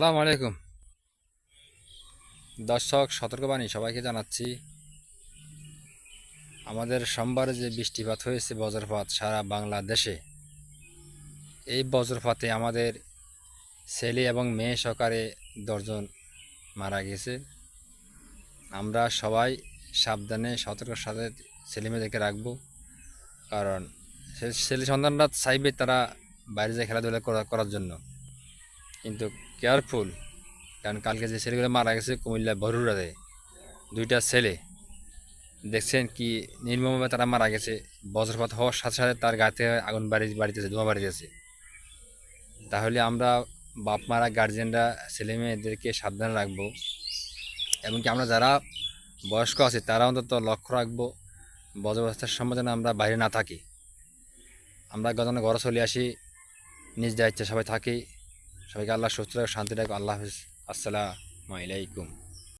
আসসালামু আলাইকুম। দর্শক, সতর্কবাণী সবাইকে জানাচ্ছি। আমাদের সোমবারে যে বৃষ্টিপাত হয়েছে বজ্রপাত সারা বাংলাদেশে, এই বজ্রপাতে আমাদের ছেলে এবং মেয়ে সহকারে দশজন মারা গেছে। আমরা সবাই সাবধানে সতর্কের সাথে ছেলে মেয়েদেরকে রাখব। কারণ ছেলে সন্তানরা চাইবে তারা বাইরে যায় খেলাধুলা করার জন্য। কিন্তু কেয়ারফুল কারণ কালকে যে ছেলেগুলো মারা গেছে কুমিল্লা বরুড়াতে, দুইটা ছেলে, দেখছেন কি নির্মমভাবে তারা মারা গেছে, বজ্রপাত হওয়ার সাথে সাথে তার গাতে আগুন বাড়ি বাড়িতেছে, ধোঁয়া বাড়িতেছে। তাহলে আমরা বাপ মারা গার্জেনরা ছেলে মেয়েদেরকে সাবধান রাখব, এমনকি আমরা যারা বয়স্ক আছে, তারা অন্তত লক্ষ্য রাখব সময় যেন আমরা বাইরে না থাকি। আমরা গত ঘরে চলে আসি, নিজ দায়িত্বে সবাই থাকি সবাইকে আল্লাহ সুস্থ থাকুক শান্তি রাখো আল্লাহ হাফিজ। আসসালামু আলাইকুম।